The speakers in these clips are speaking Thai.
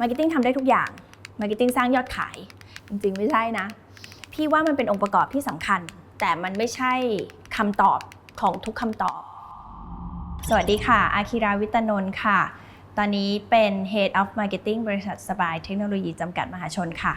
มาร์เก็ตติ้งทำได้ทุกอย่างมาร์เก็ตติ้งสร้างยอดขาย จริงๆไม่ใช่นะ พี่ว่ามันเป็นองค์ประกอบที่สำคัญ แต่มันไม่ใช่คำตอบของทุกคำตอบ สวัสดีค่ะ อาคิราวิตนนท์ค่ะ ตอนนี้เป็น Head of Marketing บริษัทสบายเทคโนโลยีจำกัดมหาชนค่ะ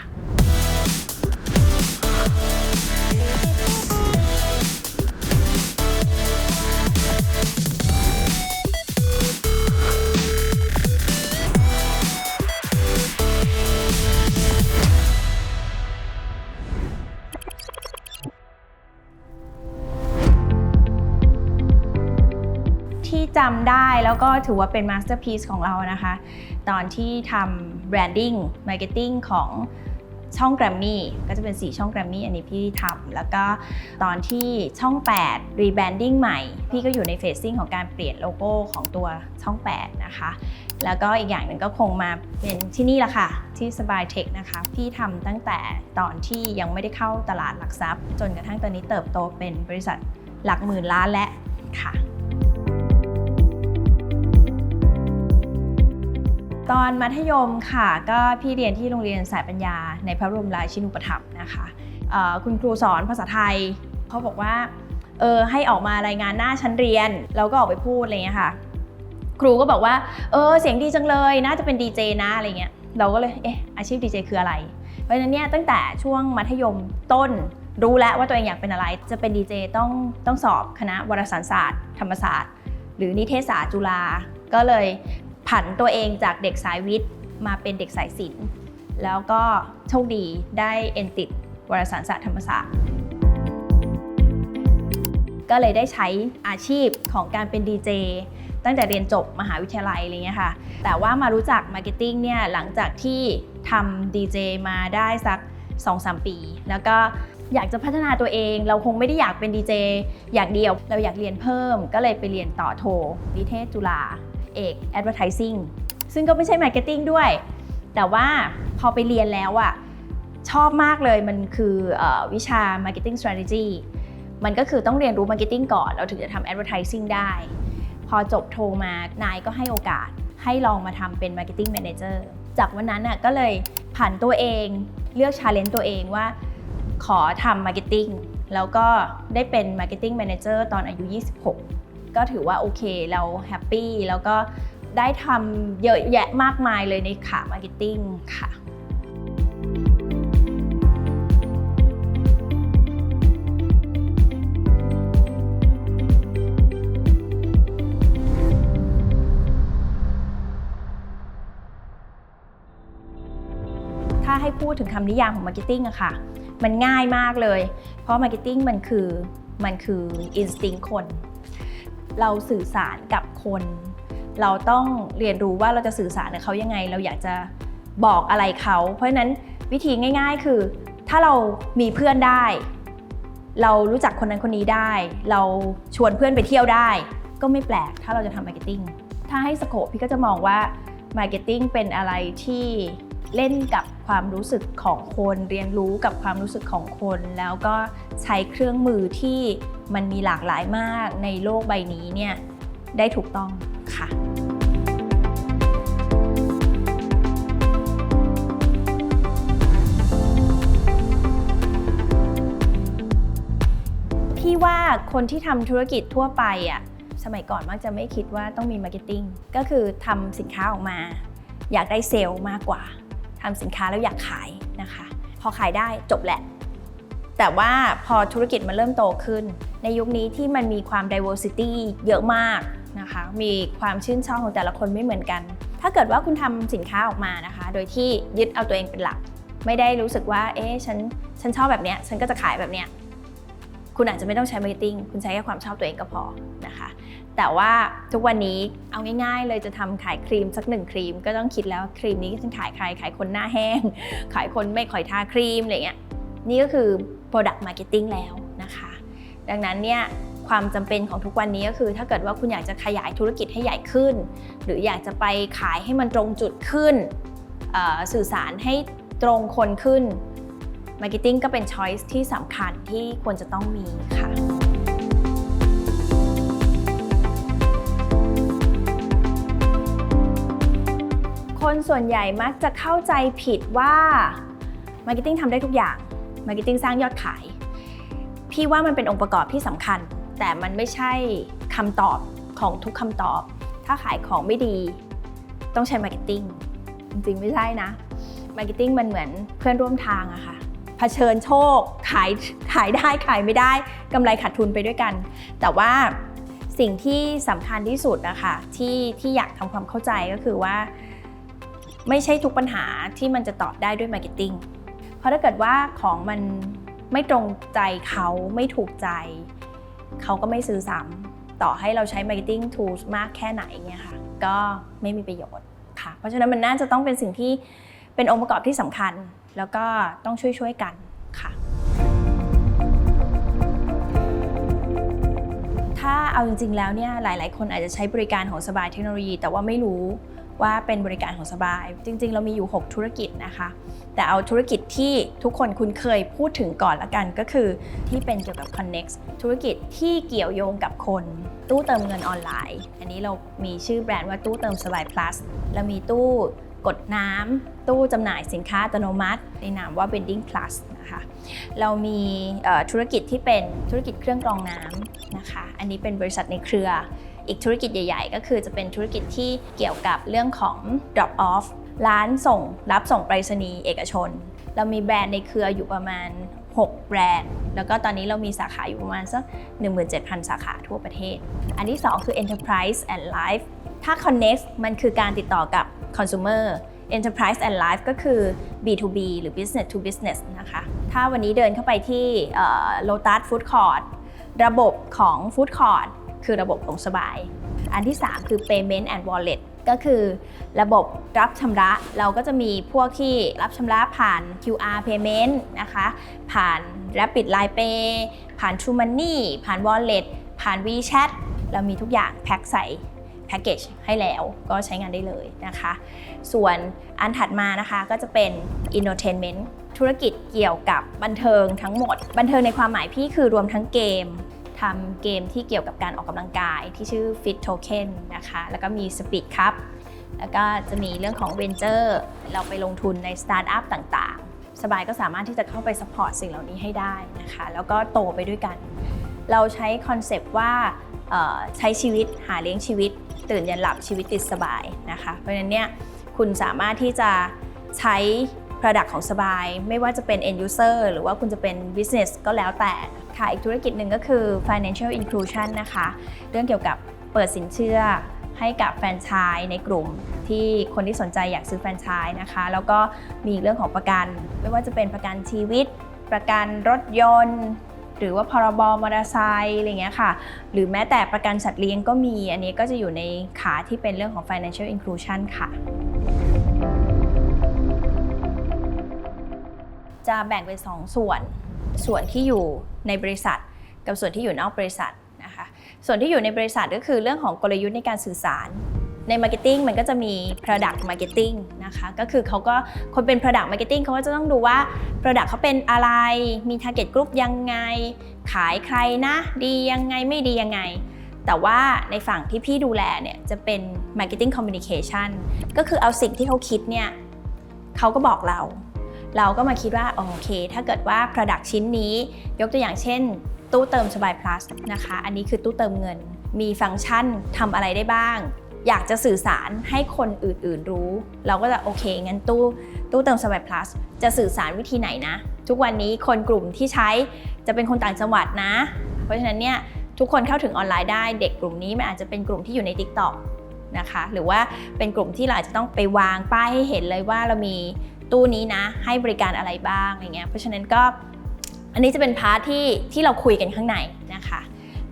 จำได้แล้วก็ถือว่าเป็นมาสเตอร์พี e ของเรานะคะ ตอนที่ทำ branding marketing ของช่องแกรมมี่ก็จะเป็น 4 ช่องแกรมมี่อันนี้พี่ทำแล้วก็ตอนที่ช่อง8 rebranding ใหม่ พี่ก็อยู่ในเฟสซิ่งของการเปลี่ยนโลโก้ของตัวช่อง 8 นะคะ แล้วก็อีกอย่างหนึ่งก็คงมาเป็นที่นี่ละค่ะ ที่สบายเทคนะคะ พี่ทำตั้งแต่ตอนที่ยังไม่ได้เข้าตลาดหลักทรัพย์ จนกระทั่งตอนนี้เติบโตเป็นบริษัทหลักหมื่นล้านและค่ะ ตอนมัธยมค่ะ ก็พี่เรียนที่โรงเรียนสายปัญญา ในพระบรมราชินูปถัมภ์นะคะคุณครูสอนภาษาไทยเขาบอกว่าเออให้ออกมารายงานหน้าชั้นเรียนเราก็ออกไปพูดอะไรเงี้ยค่ะ ครูก็บอกว่าเออเสียงดีจังเลยน่าจะเป็นดีเจนะอะไรเงี้ยเราก็เลยเอ๊ะอาชีพดีเจคืออะไร เพราะฉะนั้นเนี่ยตั้งแต่ช่วงมัธยมต้นรู้แล้วว่าตัวเองอยากเป็นอะไร จะเป็นดีเจต้องต้องสอบคณะวารสารศาสตร์ ธรรมศาสตร์ หรือนิเทศศาสตร์จุฬาก็เลย ผันตัวเองจากเด็กสายวิทย์มาเป็นเด็กสายศิลป์แล้วก็โชคดีได้เอ็นติดวารสารศาสตร์ธรรมศาสตร์ ก็เลยได้ใช้อาชีพของการเป็นดีเจตั้งแต่เรียนจบมหาวิทยาลัยอะไรเงี้ยค่ะ แต่ว่ามารู้จักมาร์เก็ตติ้งเนี่ยหลังจากที่ทำดีเจมาได้สัก 2-3 ปี แล้วก็อยากจะพัฒนาตัวเอง เราคงไม่ได้อยากเป็นดีเจอย่างเดียว เราอยากเรียนเพิ่ม ก็เลยไปเรียนต่อโทนิเทศจุฬา เอก advertising ซึ่งก็ไม่ใช่ marketing ด้วย แต่ว่าพอไปเรียนแล้วอะชอบมากเลยมันคืออวิชา marketing strategy มันก็คือต้องเรียนรู้ marketing ก่อนเราถึงจะทำ advertising ได้ พอจบโทมานายก็ให้โอกาสให้ลองมาทำเป็น marketing manager จากวันนั้นน่ะก็เลยผันตัวเองเลือก challenge ตัวเองว่าขอทำ marketing แล้วก็ได้เป็น marketing manager ตอนอายุ 26 ก็ถือว่าโอเคเราแฮปปี้แล้วก็ได้ทำเยอะแยะมากมายเลยในขามาร์เก็ตติ้งค่ะถ้าให้พูดถึงคำนิยามของมาร์เก็ตติ้งอะค่ะ มันง่ายมากเลย เพราะมาร์เก็ตติ้งมันคือ มันคืออินสติ้งคน เราสื่อสารกับคน เราต้องเรียนรู้ว่าเราจะสื่อสารกับเขายังไง เราอยากจะบอกอะไรเขา เพราะฉะนั้นวิธีง่าย ๆ คือ ถ้าเรามีเพื่อนได้ เรารู้จักคนนั้นคนนี้ได้ เราชวนเพื่อนไปเที่ยวได้ ก็ไม่แปลกถ้าเราจะทำมาร์เก็ตติ้งถ้าให้สโคปพี่ก็จะมองว่ามาร์เก็ตติ้งเป็นอะไรที่เล่นกับความรู้สึกของคน เรียนรู้กับความรู้สึกของคน แล้วก็ใช้เครื่องมือที่ มันมีหลากหลายมากในโลกใบนี้เนี่ยได้ถูกต้องค่ะพี่ว่าคนที่ทำธุรกิจทั่วไปอะสมัยก่อนมักจะไม่คิดว่าต้องมีมาร์เก็ตติ้งก็คือทำสินค้าออกมา อยากได้เซลล์มากกว่าทำสินค้าแล้วอยากขายนะคะ พอขายได้จบแหละ แต่ว่าพอธุรกิจมันเริ่มโตขึ้น ในยุคนี้ที่มันมีความ diversity เยอะมากนะคะ มีความชื่นชอบของแต่ละคนไม่เหมือนกัน ถ้าเกิดว่าคุณทำสินค้าออกมานะคะ โดยที่ยึดเอาตัวเองเป็นหลัก ไม่ได้รู้สึกว่า เอ๊ะฉันฉันชอบแบบเนี้ยฉันก็จะขายแบบเนี้ยคุณอาจจะไม่ต้องใช้มาร์เก็ตติ้งคุณใช้แค่ความชอบตัวเองก็พอนะคะ แต่ว่าทุกวันนี้เอาง่ายๆ เลยจะทำขายครีมสักหนึ่งครีม ก็ต้องคิดแล้วครีมนี้ฉันขายใครขายคนหน้าแห้ง ขายคนไม่ค่อยทาครีมอะไรเงี้ยนี่ก็คือ Product Marketing แล้วนะคะ ดังนั้นเนี่ยความจำเป็นของทุกวันนี้ก็คือถ้าเกิดว่าคุณอยากจะขยายธุรกิจให้ใหญ่ขึ้น หรืออยากจะไปขายให้มันตรงจุดขึ้น สื่อสารให้ตรงคนขึ้น Marketing ก็เป็น Choice ที่สำคัญที่ควรจะต้องมีค่ะคคนส่วนใหญ่มักจะเข้าใจผิดว่า Marketing ทำได้ทุกอย่าง Marketing สร้างยอดขาย พี่ว่ามันเป็นองค์ประกอบที่สำคัญ แต่มันไม่ใช่คำตอบของทุกคำตอบ ถ้าขายของไม่ดีต้องใช้ Marketing จริงๆไม่ใช่นะ Marketing มันเหมือนเพื่อนร่วมทางอะค่ะเผชิญโชค ขายขายได้ขายไม่ได้กำไรขาดทุนไปด้วยกัน แต่ว่าสิ่งที่สำคัญที่สุดนะคะที่ที่อยากทำความเข้าใจก็คือว่า ไม่ใช่ทุกปัญหาที่มันจะตอบได้ด้วย Marketing เพราะถ้าเกิดว่าของมันไม่ตรงใจเขาไม่ถูกใจ เขาก็ไม่ซื้อซ้ำต่อให้เราใช้ Marketing Tools มากแค่ไหนเนี่ยค่ะก็ไม่มีประโยชน์ค่ะ เพราะฉะนั้นมันน่าจะต้องเป็นสิ่งที่เป็นองค์ประกอบที่สำคัญ แล้วก็ต้องช่วยๆกันค่ะ ถ้าเอาจริงๆแล้วเนี่ยหลาย ๆ คนอาจจะใช้บริการของสบายเทคโนโลยี แต่ว่าไม่รู้ ว่าเป็นบริการของสบาย จริง ๆ เรามีอยู่ 6 ธุรกิจนะคะ แต่เอาธุรกิจที่ทุกคนคุ้นเคยพูดถึงก่อนละกันก็คือ ที่เป็นเกี่ยวกับ Connect ธุรกิจที่เกี่ยวโยงกับคน ตู้เติมเงินออนไลน์ อันนี้เรามีชื่อแบรนด์ว่าตู้เติมสบาย plus เรามีตู้กดน้ำตู้จำหน่ายสินค้าอัตโนมัติ ในนามว่า Vending Plus นะคะ เรามีธุรกิจที่เป็นธุรกิจเครื่องกรองน้ำนะคะ อันนี้เป็นบริษัทในเครือ อีกธุรกิจใหญ่ๆ ก็คือจะเป็นธุรกิจที่เกี่ยวกับเรื่องของ drop off ร้านส่งรับส่งไปรษณีย์เอกชน เรามีแบรนด์ในเครืออยู่ประมาณ 6 แบรนด์ แล้วก็ตอนนี้เรามีสาขาอยู่ประมาณสัก 17,000 สาขาทั่วประเทศ อันที่ 2 คือ enterprise and life ถ้า connect มันคือการติดต่อกับ consumer enterprise and life ก็คือ B2B หรือ business to business นะคะ ถ้าวันนี้เดินเข้าไปที่ Lotus Food Court ระบบของ Food Court คือระบบของสบาย อันที่ 3 คือ payment and wallet ก็คือระบบรับชำระเราก็จะมีพวกที่รับชำระผ่าน QR payment นะคะ ผ่าน Rapid Line Pay ผ่าน True Money ผ่าน Wallet ผ่าน WeChat เรามีทุกอย่างแพ็คใส่แพ็กเกจให้แล้วก็ใช้งานได้เลยนะคะ ส่วนอันถัดมานะคะก็จะเป็น entertainment ธุรกิจเกี่ยวกับบันเทิงทั้งหมด บันเทิงในความหมายพี่คือรวมทั้งเกม ทำเกมที่เกี่ยวกับการออกกำลังกายที่ชื่อ Fit Token นะคะ แล้วก็มี Speed Cup แล้วก็จะมีเรื่องของ Venture เราไปลงทุนในสตาร์ทอัพต่างๆ สบายก็สามารถที่จะเข้าไป support สิ่งเหล่านี้ให้ได้นะคะ แล้วก็โตไปด้วยกัน เราใช้คอนเซปต์ว่าใช้ชีวิตหาเลี้ยงชีวิต ตื่นยันหลับชีวิตติดสบายนะคะ เพราะฉะนั้นเนี่ยคุณสามารถที่จะใช้ Product ของสบาย ไม่ว่าจะเป็น end user หรือว่าคุณจะเป็น business ก็แล้วแต่ ค่ะ อีกธุรกิจหนึ่งก็คือ financial inclusion นะคะ เรื่องเกี่ยวกับเปิดสินเชื่อให้กับแฟรนไชส์ในกลุ่มที่คนที่สนใจอยากซื้อแฟรนไชส์นะคะ แล้วก็มีเรื่องของประกัน ไม่ว่าจะเป็นประกันชีวิต ประกันรถยนต์ หรือว่าพรบมอเตอร์ไซค์อะไรเงี้ยค่ะ หรือแม้แต่ประกันสัตว์เลี้ยงก็มี อันนี้ก็จะอยู่ในขาที่เป็นเรื่องของ financial inclusion ค่ะจะแบ่งเป็น 2 ส่วน ส่วนที่อยู่ในบริษัท กับส่วนที่อยู่นอกบริษัทนะคะส่วนที่อยู่ในบริษัทก็คือเรื่องของกลยุทธ์ในการสื่อสารใน Marketing มันก็จะมี Product Marketing นะคะ ก็คือเขาก็คนเป็น Product Marketing เขาก็จะต้องดูว่า Product เขาเป็นอะไร มี Target Group ยังไง ขายใครนะ ดียังไงไม่ดียังไง แต่ว่าในฝั่งที่พี่ดูแลเนี่ยจะเป็น Marketing Communication ก็คือเอาสิ่งที่เขาคิดเนี่ยเขาก็บอกเรา เราก็มาคิดว่าโอเค ถ้าเกิดว่า Product ชิ้นนี้ ยกตัวอย่างเช่น ตู้เติมสบาย plus นะคะ อันนี้คือตู้เติมเงิน มีฟังก์ชันทำอะไรได้บ้าง อยากจะสื่อสารให้คนอื่นๆรู้ เราก็จะโอเค งั้นตู้ตู้เติมสบาย plus จะสื่อสารวิธีไหนนะ ทุกวันนี้คนกลุ่มที่ใช้จะเป็นคนต่างจังหวัดนะ เพราะฉะนั้นเนี่ยทุกคนเข้าถึงออนไลน์ได้ เด็กกลุ่มนี้มันอาจจะเป็นกลุ่มที่อยู่ใน TikTok นะคะหรือว่าเป็นกลุ่มที่เราอาจจะต้องไปวางป้ายให้เห็นเลยว่าเรามี ตู้นี้นะ ให้บริการอะไรบ้างอย่างเงี้ยเพราะฉะนั้นก็อันนี้จะเป็นพาร์ทที่ที่เราคุยกันข้างในนะคะ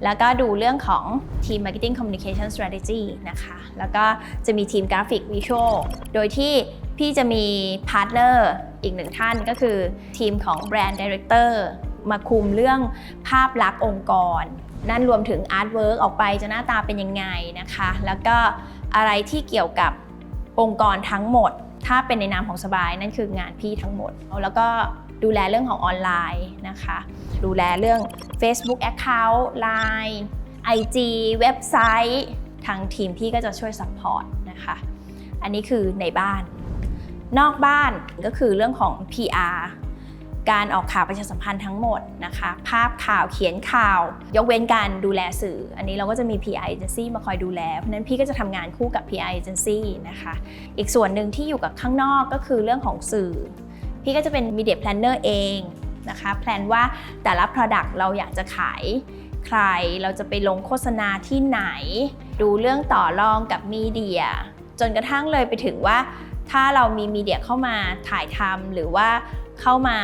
แล้วก็ดูเรื่องของทีม Marketing Communication Strategy นะคะ แล้วก็จะมีทีมกราฟิกวิชวลโดยที่พี่จะมีพาร์ทเนอร์อีกหนึ่งท่านก็คือทีมของแบรนด์ดีเรคเตอร์มาคุมเรื่องภาพลักษณ์องค์กร นั่นรวมถึงอาร์ตเวิร์กออกไปจะหน้าตาเป็นยังไงนะคะ แล้วก็อะไรที่เกี่ยวกับองค์กรทั้งหมด ถ้าเป็นในนามของสบายนั่นคืองานพี่ทั้งหมด แล้วก็ดูแลเรื่องของออนไลน์นะคะ ดูแลเรื่อง Facebook Account Line IG เว็บไซต์ ทางทีมพี่ก็จะช่วยซัพพอร์ตนะคะ อันนี้คือในบ้าน นอกบ้านก็คือเรื่องของ PR การออกข่าวประชาสัมพันธ์ทั้งหมดนะคะ ภาพข่าวเขียนข่าว ยกเว้นการดูแลสื่อ อันนี้เราก็จะมี PR agency มาคอยดูแล เพราะนั้นพี่ก็จะทำงานคู่กับ PR agency นะคะ อีกส่วนหนึ่งที่อยู่กับข้างนอกก็คือเรื่องของสื่อ พี่ก็จะเป็น media planner เองนะคะแพลนว่าแต่ละ product เราอยากจะขายใคร เราจะไปลงโฆษณาที่ไหน ดูเรื่องต่อรองกับมีเดีย จนกระทั่งเลยไปถึงว่าถ้าเรามีมีเดียเข้ามาถ่ายทำหรือว่า เข้ามา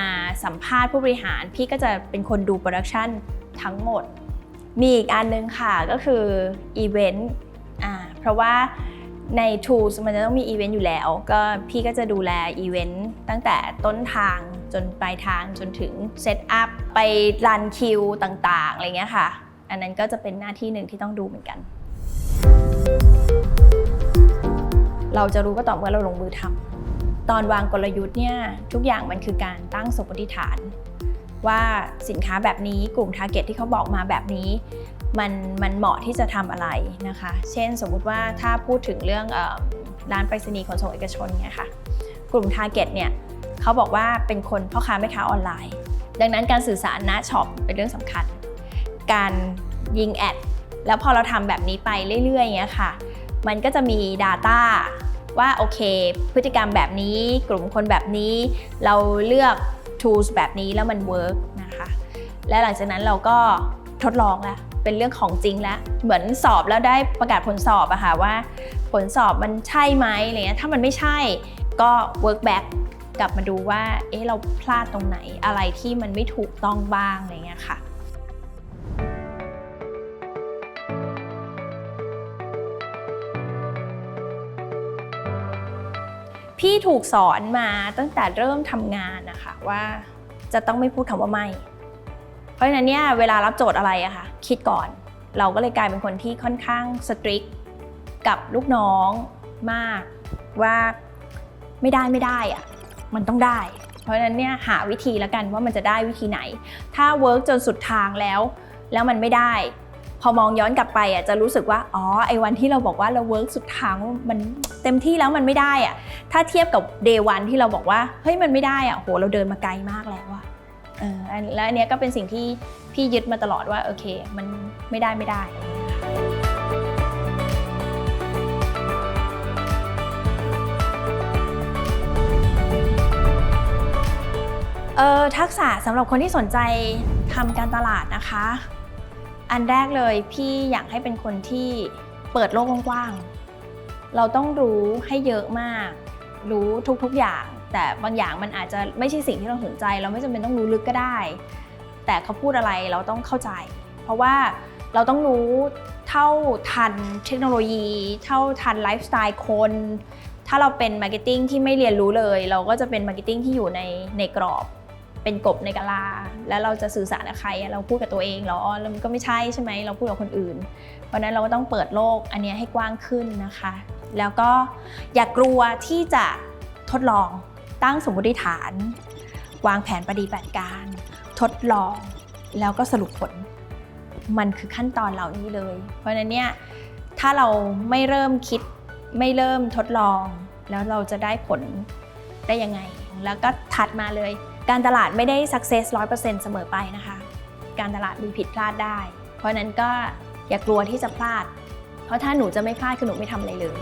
สัมภาษณ์ผู้บริหาร พี่ก็จะเป็นคนดูโปรดักชันทั้งหมด มีอีกอันนึงค่ะก็คืออีเวนต์เพราะว่าใน Tools มันจะต้องมีอีเวนต์อยู่แล้ว ก็พี่ก็จะดูแลอีเวนต์ตั้งแต่ต้นทางจนปลายทางจนถึงเซตอัพไปรันคิวต่างๆอะไรเงี้ยค่ะ อันนั้นก็จะเป็นหน้าที่หนึ่งที่ต้องดูเหมือนกัน เราจะรู้ก็ต่อเมื่อเราลงมือทำ ตอนวางกลยุทธ์เนี่ยทุกอย่างมันคือการตั้งสมมติฐาน ว่าสินค้าแบบนี้กลุ่ม t a r g e t ที่เขาบอกมาแบบนี้ มันมันเหมาะที่จะทำอะไรนะคะ เช่นสมมุติว่าถ้าพูดถึงเรื่องร้านไปรษณีย์ขนส่งเอกชนเนี่ยค่ะกลุ่ม t a r g e t เนี่ยเขาบอกว่าเป็นคนพ่อค้าแม่ค้าออนไลน์ ดังนั้นการสื่อสารหน้าช็อปเป็นเรื่องสำคัญ การยิงแอดแล้วพอเราทำแบบนี้ไปเรื่อยๆเงี้ยค่ะ มันก็จะมี Data ว่าโอเค พฤติกรรมแบบนี้ กลุ่มคนแบบนี้ เราเลือก tools แบบนี้แล้วมัน work นะคะ และหลังจากนั้นเราก็ทดลองแล้วเป็นเรื่องของจริงแล้ว เหมือนสอบแล้วได้ประกาศผลสอบอะค่ะว่า ผลสอบมันใช่ไหมอะไรเงี้ยถ้ามันไม่ใช่ก็ work back กลับมาดูว่า เอ๊ะ เราพลาดตรงไหน อะไรที่มันไม่ถูกต้องบ้างอะไรเงี้ยค่ะ พี่ถูกสอนมาตั้งแต่เริ่มทำงานนะคะว่าจะต้องไม่พูดคำว่าไม่ เพราะฉะนั้นเนี่ยเวลารับโจทย์อะไรอะค่ะคิดก่อน เราก็เลยกลายเป็นคนที่ค่อนข้างสตริกกับลูกน้องมากว่าไม่ได้ไม่ได้อะมันต้องได้ เพราะฉะนั้นเนี่ยหาวิธีแล้วกันว่ามันจะได้วิธีไหน ถ้าเวิร์กจนสุดทางแล้ว แล้วมันไม่ได้ พอมองย้อนกลับไปอะจะรู้สึกว่าอ๋อไอ้วันที่เราบอกว่าเราเวิร์กสุดทางมันเต็มที่แล้วมันไม่ได้อะถ้าเทียบกับเดวันที่เราบอกว่าเฮ้ยมันไม่ได้อะโหเราเดินมาไกลมากแล้วอะเออและอันเนี้ยก็เป็นสิ่งที่พี่ยึดมาตลอดว่าโอเค มันไม่ได้ไม่ได้เออทักษะสำหรับคนที่สนใจทำการตลาดนะคะ อันแรกเลยพี่อยากให้เป็นคนที่เปิดโลกกว้างๆ เราต้องรู้ให้เยอะมาก รู้ทุกๆอย่าง แต่บางอย่างมันอาจจะไม่ใช่สิ่งที่เราสนใจ เราไม่จำเป็นต้องรู้ลึกก็ได้ แต่เขาพูดอะไรเราต้องเข้าใจ เพราะว่าเราต้องรู้เท่าทันเทคโนโลยี เท่าทันไลฟ์สไตล์คน ถ้าเราเป็นมาร์เก็ตติ้งที่ไม่เรียนรู้เลย เราก็จะเป็นมาร์เก็ตติ้งที่อยู่ในในกรอบ เป็นกบในกะลา แล้วเราจะสื่อสารกับใครเราพูดกับตัวเองเหรอแล้วมันก็ไม่ใช่ใช่ไหมเราพูดกับคนอื่น เพราะนั้นเราก็ต้องเปิดโลกอันนี้ให้กว้างขึ้นนะคะ แล้วก็อย่ากกลัวที่จะทดลองตั้งสมมติฐาน วางแผนปฏิบัติการ ทดลองแล้วก็สรุปผล มันคือขั้นตอนเหล่านี้เลย เพราะฉะนั้นเนี่ยถ้าเราไม่เริ่มคิดไม่เริ่มทดลอง แล้วเราจะได้ผลได้ยังไง แล้วก็ถัดมาเลย การตลาดไม่ได้ success 100%เสมอไปนะคะ การตลาดมีผิดพลาดได้ เพราะนั้นก็อย่ากลัวที่จะพลาด เพราะถ้าหนูจะไม่พลาดคือหนูไม่ทำอะไรเลย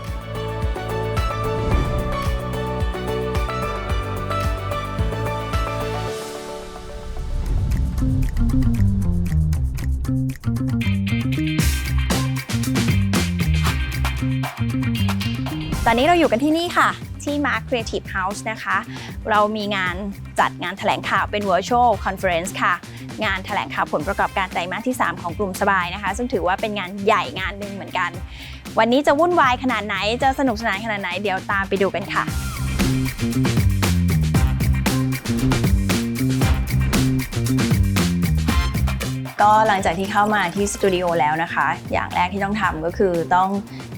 ตอนนี้เราอยู่กันที่นี่ค่ะ ที่ Mark Creative House นะคะ เรามีงานจัดงานแถลงข่าวเป็น virtual conference ค่ะ งานแถลงข่าวผลประกอบการไตรมาสที่ 3 ของกลุ่มสบายนะคะ ซึ่งถือว่าเป็นงานใหญ่งานหนึ่งเหมือนกัน วันนี้จะวุ่นวายขนาดไหน จะสนุกสนานขนาดไหน เดี๋ยวตามไปดูกันค่ะก็หลังจากที่เข้ามาที่สตูดิโอแล้วนะคะ อย่างแรกที่ต้องทำก็คือต้อง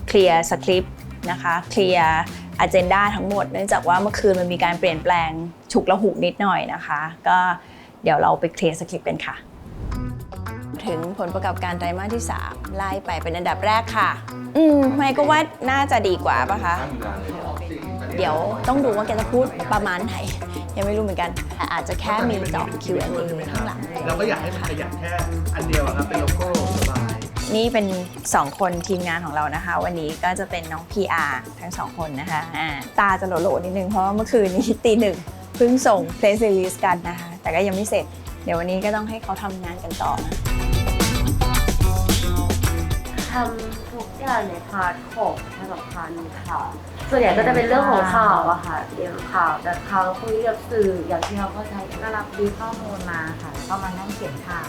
เคลียร์สคริปต์นะคะ เคลียร์ อ g e n d a ทั้งหมด เนื่องจากว่าเมื่อคืนมันมีการเปลี่ยนแปลงฉุกละหุกนิดหน่อยนะคะ ก็เดี๋ยวเราไปเคลียร์สคริปต์กันค่ะเทถึงผลประกอบการไตรมาสที่ 3 ไล่ไปเป็นอันดับแรกค่ะ อืมไม่ก็ว่าน่าจะดีกว่าปะคะ เดี๋ยวต้องดูว่าแกจะพูดประมาณไหน ยังไม่รู้เหมือนกันแต่อาจจะแค่มีตอบ Q&A ข้างหลัง เราก็อยากให้มันขยับแค่อันเดียวอะครับเป็นโลโก้สบาย นี่เป็น 2 คนทีมงานของเรานะคะ วันนี้ก็จะเป็นน้อง PR ทั้ง 2 คนนะคะอ่าตาจะโหลๆนิดนึงเพราะว่าเมื่อคืนนี้ตีหนึ่งเพิ่งส่ง Play Release กันนะคะ แต่ก็ยังไม่เสร็จ เดี๋ยววันนี้ก็ต้องให้เขาทำงานกันต่อนะทำทุกอย่างในพาร์ทของผลิตภัณฑ์ค่ะ ส่วนใหญ่ก็จะเป็นเรื่องของข่าวอะค่ะเรียนข่าวแต่เขาคุยกับสื่ออย่างที่เราเข้าใจก็รับดีข้อมูลมาค่ะแล้วก็มานั่งเขียนข่าว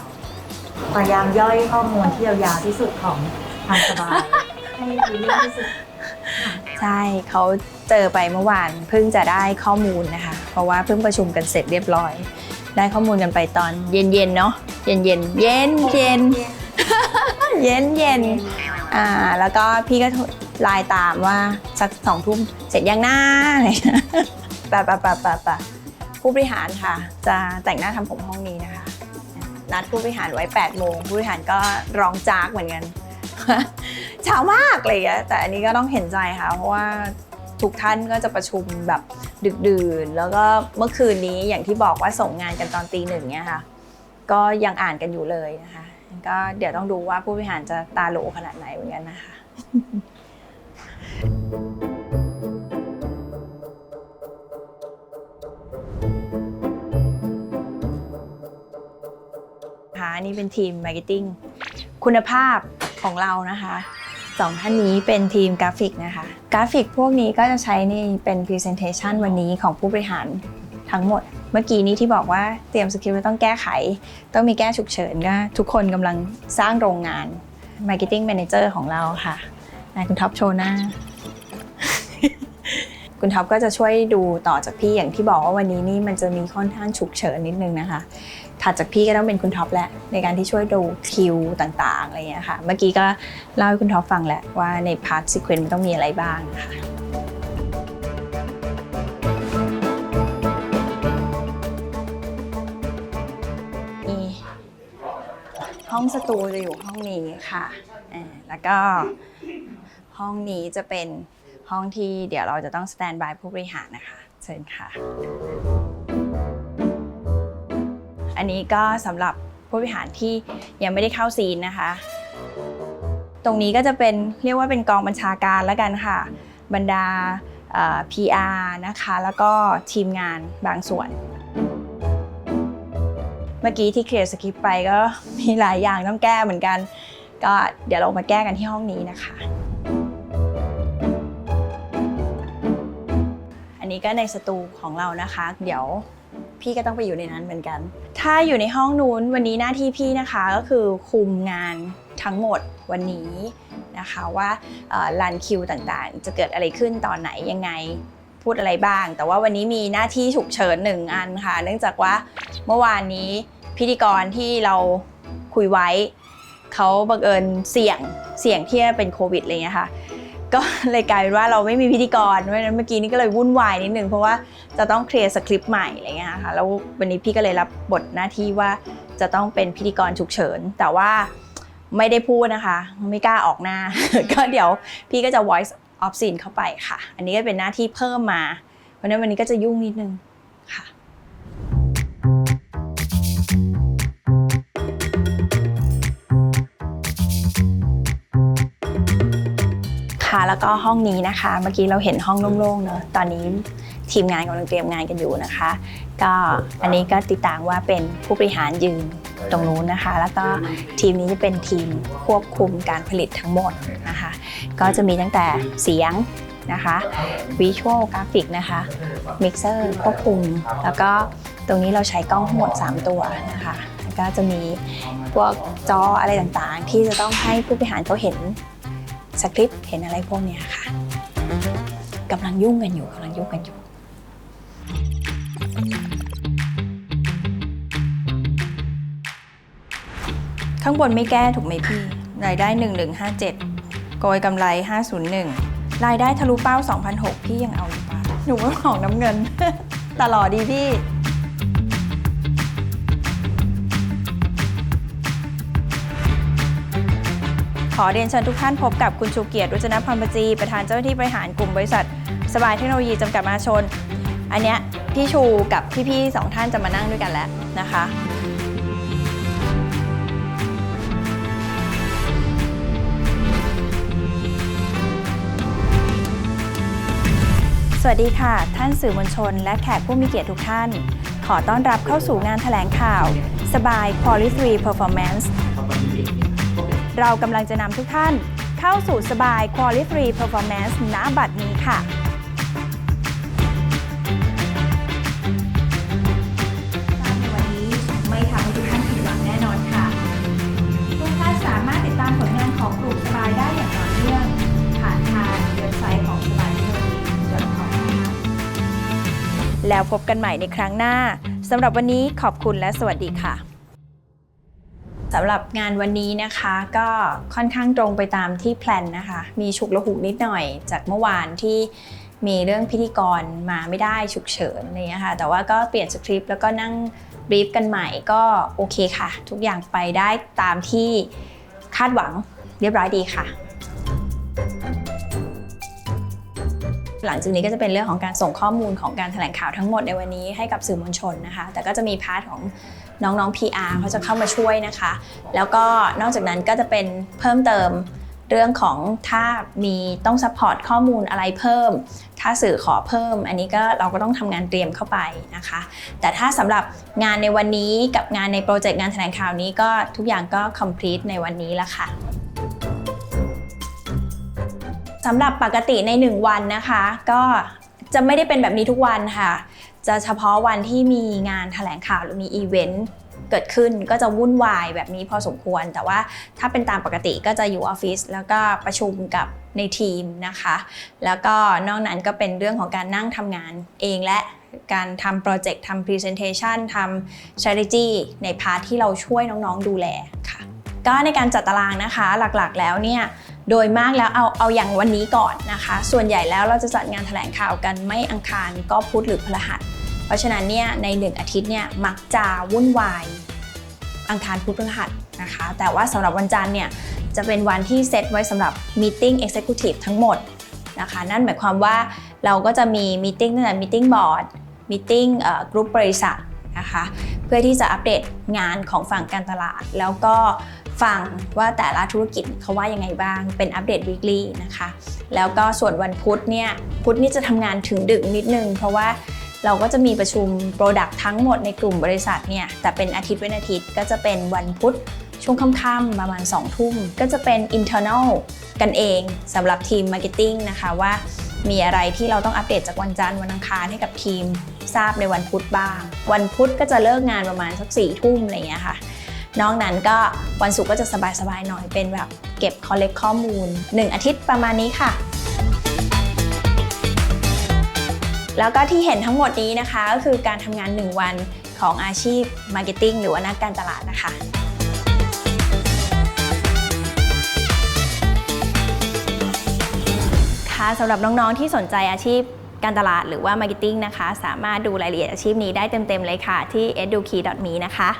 พยายามย่อยข้อมูลที่ยาวๆที่สุดของทางสบายให้ดีเรื่องที่สุดใช่เขาเจอไปเมื่อวานเพิ่งจะได้ข้อมูลนะคะ เพราะว่าเพิ่งประชุมกันเสร็จเรียบร้อย ได้ข้อมูลกันไปตอนเย็นๆเนาะเย็นๆเย็นเย็นเย็นเย็นเย็นอ่าแล้วก็พี่ก็ไลน์ตามว่าสักสองทุ่มเสร็จยังหน้าอะไรปะปะปะปะปะผู้บริหารค่ะ จะแต่งหน้าทำผมห้องนี้นะคะ นัดผู้บริหารไว้8โมงผู้บริหารก็ร้องจากเหมือนกันเช้ามากเลยอะแต่อันนี้ก็ต้องเห็นใจค่ะ เพราะว่าทุกท่านก็จะประชุมแบบดึกดื่น แล้วก็เมื่อคืนนี้อย่างที่บอกว่าส่งงานกันตอนตีหนึ่งเนี่ยค่ะ ก็ยังอ่านกันอยู่เลยนะคะ ก็เดี๋ยวต้องดูว่าผู้บริหารจะตาโหลขนาดไหนเหมือนกันนะคะค่ะ นี่เป็นทีมมาร์เก็ตติ้งคุณภาพของเรานะคะสองท่านนี้เป็นทีมกราฟิกนะคะ กราฟิกพวกนี้ก็จะใช้ในเป็น Presentation วันนี้ของผู้บริหารทั้งหมด เมื่อกี้นี้ที่บอกว่าเตรียมสคริปต์ต้องแก้ไข ต้องมีแก้ฉุกเฉินก็ทุกคนกำลังสร้างโรงงาน Marketing Manager ของเราค่ะนายคุณท็อปโชนา คุณท็อปก็จะช่วยดูต่อจากพี่อย่างที่บอกว่าวันนี้นี่มันจะมีค่อนข้างฉุกเฉินนิดนึงนะคะ ถัดจากพี่ก็ต้องเป็นคุณท็อปแหละในการที่ช่วยดูคิวต่างๆอะไรอย่างเงี้ยค่ะ เมื่อกี้ก็เล่าให้คุณท็อปฟังแหละว่าในพาร์ทซีเควนต์มันต้องมีอะไรบ้างนะคะนี่ห้องสตูจะอยู่ห้องนี้ค่ะ แล้วก็ห้องนี้จะเป็น ห้องที่เดี๋ยวเราจะต้องสแตนบายผู้บริหารนะคะ เชิญค่ะ อันนี้ก็สำหรับผู้บริหารที่ยังไม่ได้เข้าซีนนะคะ ตรงนี้ก็จะเป็นเรียกว่าเป็นกองบัญชาการแล้วกันค่ะ บรรดา PR นะคะ แล้วก็ทีมงานบางส่วน เมื่อกี้ที่เคลียร์สคริปต์ไปก็มีหลายอย่างต้องแก้เหมือนกัน ก็เดี๋ยวเรามาแก้กันที่ห้องนี้นะคะ อันนี้ก็ในสตูของเรานะคะ เดี๋ยวพี่ก็ต้องไปอยู่ในนั้นเหมือนกัน ถ้าอยู่ในห้องนู้นวันนี้หน้าที่พี่นะคะก็คือคุมงานทั้งหมดวันนี้นะคะว่ารันคิวต่างๆ จะเกิดอะไรขึ้นตอนไหนยังไงพูดอะไรบ้าง แต่ว่าวันนี้มีหน้าที่ฉุกเฉินหนึ่งอันค่ะ เนื่องจากว่าเมื่อวานนี้พิธีกรที่เราคุยไว้ เขาบังเอิญเสี่ยงเสี่ยงที่จะเป็นโควิดอะไรเงี้ยค่ะ ก็เลยกลายเป็นว่าเราไม่มีพิธีกรเพราะฉะนั้นเมื่อกี้นี้ก็เลยวุ่นวายนิดนึงเพราะว่าจะต้องเคลียร์สคริปต์ใหม่อะไรเงี้ยค่ะแล้ววันนี้พี่ก็เลยรับบทหน้าที่ว่าจะต้องเป็นพิธีกรฉุกเฉิน แต่ว่าไม่ได้พูดนะคะ ไม่กล้าออกหน้า ก็เดี๋ยวพี่ก็จะ voice off scene เข้าไปค่ะ อันนี้ก็เป็นหน้าที่เพิ่มมา เพราะฉะนั้นวันนี้ก็จะยุ่งนิดนึง แล้วก็ห้องนี้นะคะ เมื่อกี้เราเห็นห้องโล่งๆเนอะตอนนี้ทีมงานกำลังเตรียมงานกันอยู่นะคะ ก็อันนี้ก็ติดตามว่าเป็นผู้บริหารยืนตรงนู้นนะคะ แล้วก็ทีมนี้จะเป็นทีมควบคุมการผลิตทั้งหมดนะคะ ก็จะมีตั้งแต่เสียงนะคะวิชวลกราฟิกนะคะมิกเซอร์ควบคุม แล้วก็ตรงนี้เราใช้กล้องทั้งหมด 3 ตัวนะคะแล้วก็จะมีพวกจออะไรต่างๆ ที่จะต้องให้ผู้บริหารเขาเห็นส คริปต์เห็นอะไรพวกเนี้ยค่ะกำลังยุ่งกันอยู่กำลังยุ่งกันอยู่ ข้างบนไม่แก้ถูกไหมพี่ รายได้ 1157 โกยกำไร 501 รายได้ทะลุเป้า 2,006 พี่ยังเอาอยู่ปะหนูว่าของน้ำเงิน ตลอดดีพี่ ขอเรียนเชิญทุกท่านพบกับคุณชูเกียรติรุจนพรรณปจี ประธานเจ้าหน้าที่บริหารกลุ่มบริษัท สบายเทคโนโลยีจำกัดมหาชน อันเนี้ยพี่ชูกับพี่ๆสองท่านจะมานั่งด้วยกันแล้วนะคะสวัสดีค่ะ ท่านสื่อมวลชน และแขกผู้มีเกียรติทุกท่าน ขอต้อนรับเข้าสู่งานแถลงข่าว สบาย Quality 3 Performance เรากำลังจะนำทุกท่านเข้าสู่สบาย Quality 3 Performance ณบัดนี้ค่ะในวันนี้ไม่ทำให้ทุกท่านผิดหวังแน่นอนค่ะทุกท่านสามารถติดตามผลงานของกลุ่มสบายได้อย่างต่อเนื่องผ่านทางเว็บไซต์ของสบายเทคโนโลยี .com นะคะแล้วพบกันใหม่ในครั้งหน้า สำหรับวันนี้ขอบคุณและสวัสดีค่ะ สำหรับงานวันนี้นะคะก็ค่อนข้างตรงไปตามที่แพลนนะคะ มีฉุกละหุกนิดหน่อย จากเมื่อวานที่มีเรื่องพิธีกรมาไม่ได้ฉุกเฉินอะไรอย่างเงี้ยค่ะ แต่ว่าก็เปลี่ยนสคริปต์แล้วก็นั่งบรีฟกันใหม่ก็โอเคค่ะ ทุกอย่างไปได้ตามที่คาดหวังเรียบร้อยดีค่ะ หลังจากนี้ก็จะเป็นเรื่องของการส่งข้อมูลของการแถลงข่าวทั้งหมดในวันนี้ให้กับสื่อมวลชนนะคะ แต่ก็จะมีพาร์ทของ น้องๆ PR เขาจะเข้ามาช่วยนะคะ แล้วก็นอกจากนั้นก็จะเป็นเพิ่มเติมเรื่องของถ้ามีต้องซัพพอร์ตข้อมูลอะไรเพิ่ม ถ้าสื่อขอเพิ่ม อันนี้ก็เราก็ต้องทำงานเตรียมเข้าไปนะคะ แต่ถ้าสำหรับงานในวันนี้กับงานในโปรเจกต์งานแถลงข่าวนี้ก็ทุกอย่างก็ complete ในวันนี้แล้วค่ะสำหรับปกติใน 1 วันนะคะ ก็จะไม่ได้เป็นแบบนี้ทุกวันค่ะ จะเฉพาะวันที่มีงานแถลงข่าวหรือมีอีเวนต์เกิดขึ้นก็จะวุ่นวายแบบนี้พอสมควร แต่ว่าถ้าเป็นตามปกติก็จะอยู่ออฟฟิศแล้วก็ประชุมกับในทีมนะคะ แล้วก็นอกนั้นก็เป็นเรื่องของการนั่งทำงานเองและการทำโปรเจกต์ทำ Presentation ทำ strategy ในพาร์ทที่เราช่วยน้องๆดูแลค่ะ ก็ในการจัดตารางนะคะหลักๆแล้วเนี่ยโดยมากแล้วเอาเอาอย่างวันนี้ก่อนนะคะ ส่วนใหญ่แล้วเราจะจัดงานแถลงข่าวกันไม่อังคารก็พุธหรือพฤหัส เพราะฉะนั้นเนี่ยในหนึ่งอาทิตย์เนี่ยมักจะวุ่นวายอังคารพุธพฤหัสนะคะ แต่ว่าสำหรับวันจันทร์เนี่ยจะเป็นวันที่เซตไว้สำหรับ Meeting Executive ทั้งหมดนะคะนั่นหมายความว่าเราก็จะมี Meeting ตั้งแต่ Meeting Board Meeting เอ่อกรุ๊ปบริษัทนะคะเพื่อที่จะอัปเดตงานของฝั่งการตลาด แล้วก็ฟังว่าแต่ละธุรกิจเขาว่ายังไงบ้างเป็นอัปเดต weekly นะคะ แล้วก็ส่วนวันพุธเนี่ยพุธนี่จะทำงานถึงดึกนิดนึง เพราะว่า เราก็จะมีประชุม Product ทั้งหมดในกลุ่มบริษัทเนี่ยแต่เป็นอาทิตย์เว้นอาทิตย์ก็จะเป็นวันพุธช่วงค่ำๆประมาณ 2 ทุ่ม ก็จะเป็น internal กันเองสำหรับทีม Marketing นะคะว่ามีอะไรที่เราต้องอัปเดตจากวันจันทร์วันอังคารให้กับทีมทราบในวันพุธบ้าง วันพุธก็จะเลิกงานประมาณสักสี่ทุ่มอะไรอย่างเงี้ยค่ะ นอกนั้นก็วันศุกร์ก็จะสบายๆหน่อยเป็นแบบเก็บคอลเลกข้อมูล 1 อาทิตย์ประมาณนี้ค่ะ แล้วก็ที่เห็นทั้งหมดนี้นะคะก็คือการทำงาน 1 วันของอาชีพมาร์เก็ตติ้งหรือว่านักการตลาดนะคะค่ะสำหรับน้องๆที่สนใจอาชีพการตลาดหรือว่ามาร์เก็ตติ้งนะคะ สามารถดูรายละเอียดอาชีพนี้ได้เต็มๆเลยค่ะ ที่ edukey.me นะคะ